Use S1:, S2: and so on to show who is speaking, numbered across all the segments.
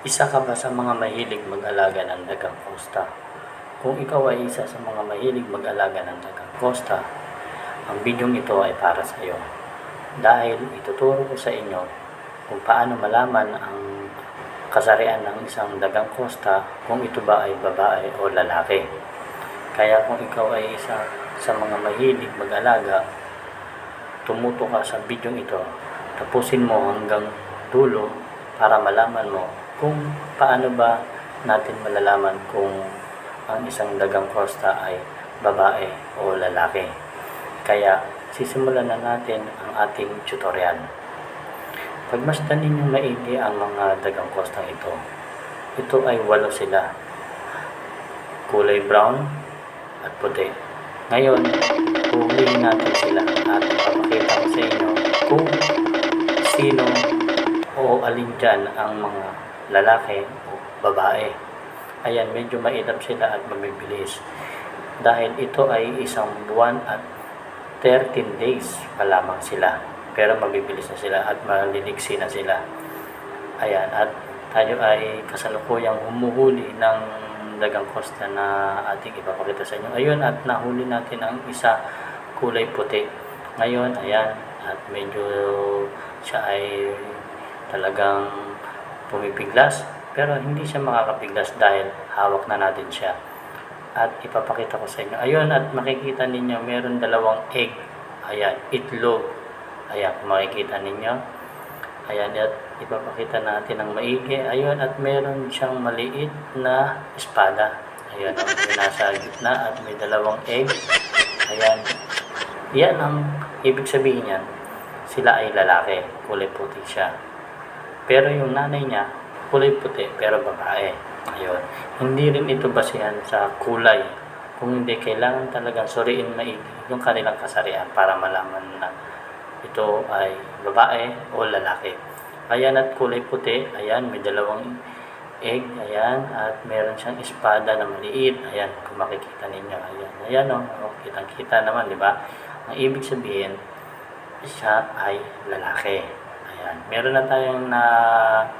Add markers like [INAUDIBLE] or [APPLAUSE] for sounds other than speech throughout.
S1: Isa ka ba sa mga mahilig mag-alaga ng dagang kosta? Kung ikaw ay isa sa mga mahilig mag-alaga ng dagang kosta, ang bidyong ito ay para sa iyo. Dahil ituturo ko sa inyo kung paano malaman ang kasarian ng isang dagang kosta kung ito ba ay babae o lalaki. Kaya kung ikaw ay isa sa mga mahilig mag-alaga, tumuto ka sa bidyong ito, tapusin mo hanggang dulo para malaman mo kung paano ba natin malalaman kung ang isang dagang kosta ay babae o lalaki. Kaya sisimulan na natin ang ating tutorial. Pagmasdan ninyong maigi ang mga dagang kostang ito. Ito ay walo sila. Kulay brown at puti. Ngayon, huhulihin natin sila at papakita ko sa inyo kung sino o alin dyan ang mga lalaki o babae. Ayan, medyo mailap sila at mabibilis. Dahil ito ay isang buwan at 13 days pa lamang sila. Pero mabibilis na sila at maliliksi na sila. Ayan, at tayo ay kasalukuyang humuhuli ng dagang kosta na ating ipapakita sa inyo. Ayun, at nahuli natin ang isa kulay puti. Ngayon, ayan, at medyo siya ay talagang pumipiglas. Pero hindi siya makakapiglas dahil hawak na natin siya. At ipapakita ko sa inyo. Ayun, at makikita ninyo, meron dalawang egg. Ayan, itlog. Ayan, makikita ninyo. Ayan, at ipapakita natin ang maigi. Ayun, at meron siyang maliit na espada. Ayan, may nasa gitna at may dalawang egg. Ayan. Yan ang ibig sabihin niyan. Sila ay lalaki. Kulay puti siya. Pero yung nanay niya, kulay puti pero babae. Ayun. Hindi rin ito basihan sa kulay. Kung hindi, kailangan talagang suriin maigi yung kanilang kasarian para malaman na ito ay babae o lalaki. Ayan at kulay puti. Ayan, may dalawang egg. Ayan, at meron siyang espada na maliit. Ayan, kung makikita ninyo. Ayan, ayan o. Oh, kitang-kita naman, di ba? Ang ibig sabihin, siya ay lalaki. Meron na tayong na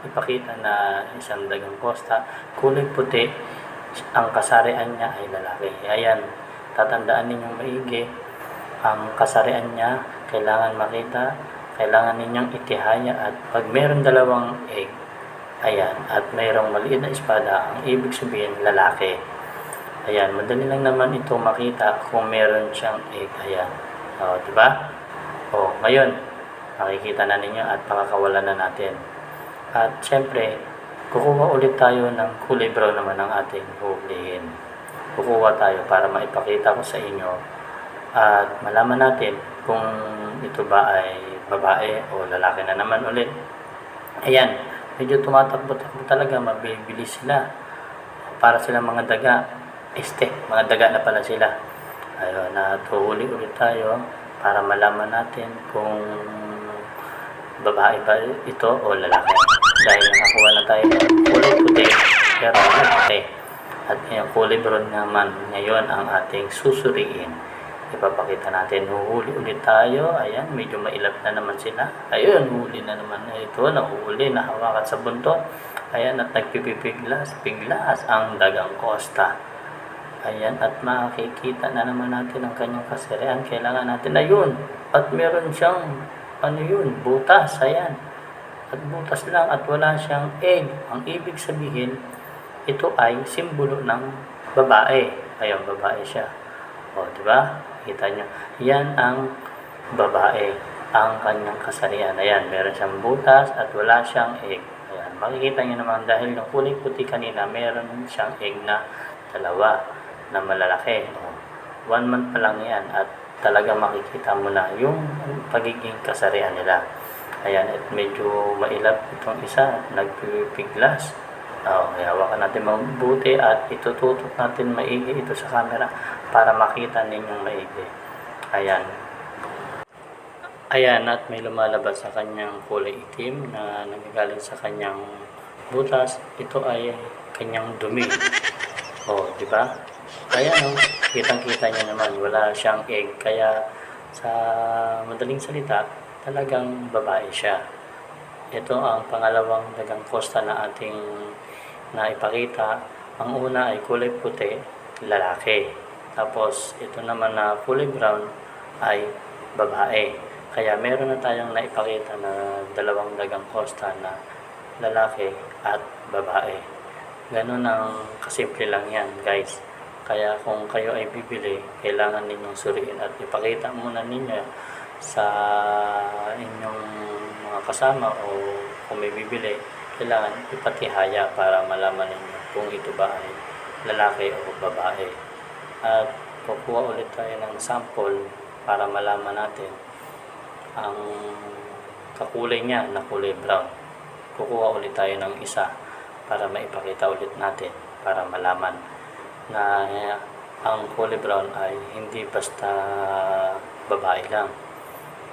S1: ipakita na isang dagang kosta. Kulay puti. Ang kasarian niya ay lalaki. Ayan. Tatandaan ninyong maigi. Ang kasarian niya, kailangan makita, kailangan ninyong itihaya at pag meron dalawang egg, ayan, at mayroong maliit na espada, ang ibig sabihin lalaki. Ayan, madali lang naman ito makita kung meron siyang egg. Ayan. O, di ba? O, ngayon, makikita na ninyo at pakakawalan na natin. At syempre, kukuha ulit tayo ng kulay brown naman ang ating hulihin. Kukuha tayo para maipakita ko sa inyo at malaman natin kung ito ba ay babae o lalaki na naman ulit. Ayan, medyo tumatakbo-takbo talaga, mabibilis sila. Para silang mga daga. Este, mga daga na pala sila. Ayun, natuhuli ulit tayo para malaman natin kung babae ba ito o lalaki. Dahil nakakuha na tayo ng kulay puti, pero lalaki. At yung kulay brown naman, ngayon ang ating susuriin. Ipapakita natin, huhuli ulit tayo. Ayan, medyo mailap na naman sila. Ayun, huli na naman na ito. Nahuli, nahawakan sa buntot. Ayan, at nagpipipiglas, piglas ang dagang kosta. Ayan, at makikita na naman natin ang kanyang kasarian. Kailangan natin, ayun, at meron siyang, ano yun, butas, ayan. At butas lang at wala siyang egg. Ang ibig sabihin, ito ay simbolo ng babae. Ayun, babae siya. O, di ba? Kita nyo. Yan ang babae. Ang kanyang kasarian. Ayan, meron siyang butas at wala siyang egg. Ayan, makikita nyo naman dahil yung kulay puti kanina, meron siyang egg na dalawa na malalaki. O, one month pa lang yan at talaga makikita mo na yung pagiging kasarian nila. Ayan, at medyo mailap itong isa at nagpipiglas. Oh, hawakan natin mabuti at itututok natin maigi ito sa camera para makita ninyong maigi. Ayan. Ayan, at may lumalabas sa kanyang kulay itim na nagagaling sa kanyang butas. Ito ay kanyang dumi. [LAUGHS] Oh, di ba? Kaya no, kitang-kita niya naman, wala siyang egg. Kaya sa madaling salita, talagang babae siya. ito ang pangalawang dagang kosta na ating naipakita. Ang una ay kulay puti, lalaki. Tapos ito naman na kulay brown ay babae. Kaya meron na tayong naipakita na dalawang dagang kosta na lalaki at babae. Ganun ang kasimple lang yan guys. Kaya kung kayo ay bibili, kailangan ninyong suriin at ipakita muna ninyo sa inyong mga kasama o kung may bibili, kailangan ipatihaya para malaman ninyo kung ito ba ay lalaki o babae. At kukuha ulit tayo ng sample para malaman natin ang kakulay niya na kulay brown. Kukuha ulit tayo ng isa para maipakita ulit natin para malaman na ang kulay brown ay hindi basta babae lang.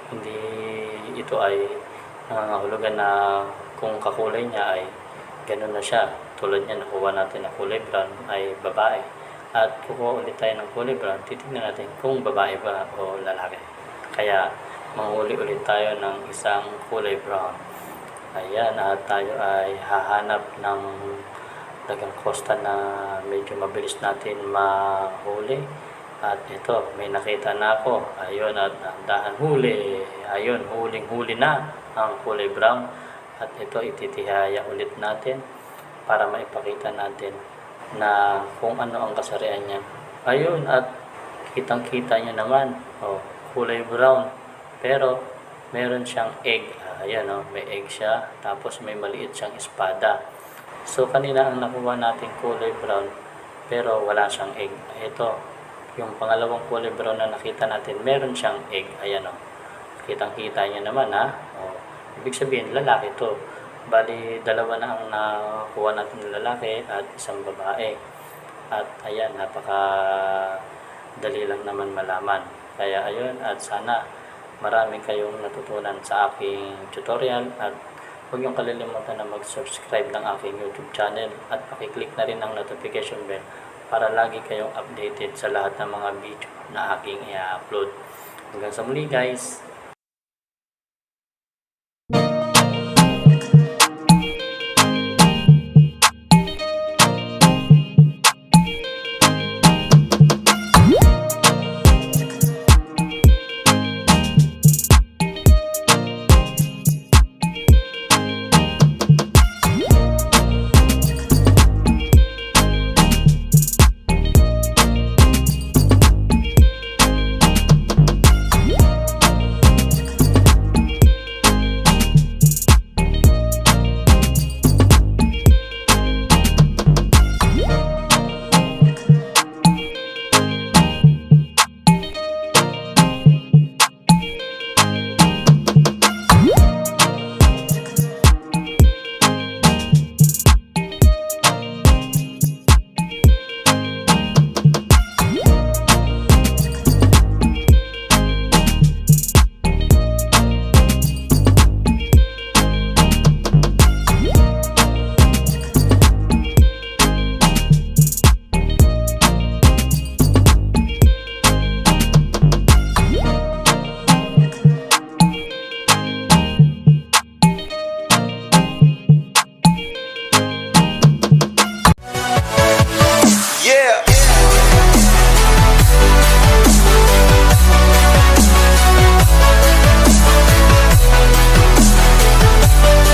S1: Hindi ito ay nangangahulugan na kung kakulay niya ay ganun na siya. Tulad niya nakuha natin na kulay brown ay babae. At kukuha ulit tayo ng kulay brown, titignan natin kung babae ba o lalaki. Kaya manghuli ulit tayo ng isang kulay brown. Ayan, at tayo ay hahanap ng dagang kosta na medyo mabilis natin mahuli. At ito, may nakita na ako. Ayun, at dahan huli. Ayun, huling-huli na ang kulay brown. At ito, ititihaya ulit natin para maipakita natin na kung ano ang kasarian niya. Ayun, at kitang-kita niya naman. Oh, kulay brown. Pero, meron siyang egg. Ayan, oh, may egg siya. Tapos may maliit siyang espada. So, kanina ang nakuha natin kulay brown, pero wala siyang egg. Ito, yung pangalawang kulay brown na nakita natin, meron siyang egg. Ayan, oh. Kitang-kita niya naman, ha? Oh, ibig sabihin, lalaki to. Bali, dalawa na ang nakuha natin ng lalaki at isang babae. At ayan, napaka dali lang naman malaman. Kaya ayun, at sana marami kayong natutunan sa aking tutorial at huwag niyong kalilimutan na mag-subscribe ng aking YouTube channel at pakiclick na rin ang notification bell para lagi kayong updated sa lahat ng mga video na aking i-upload. Hanggang sa muli guys!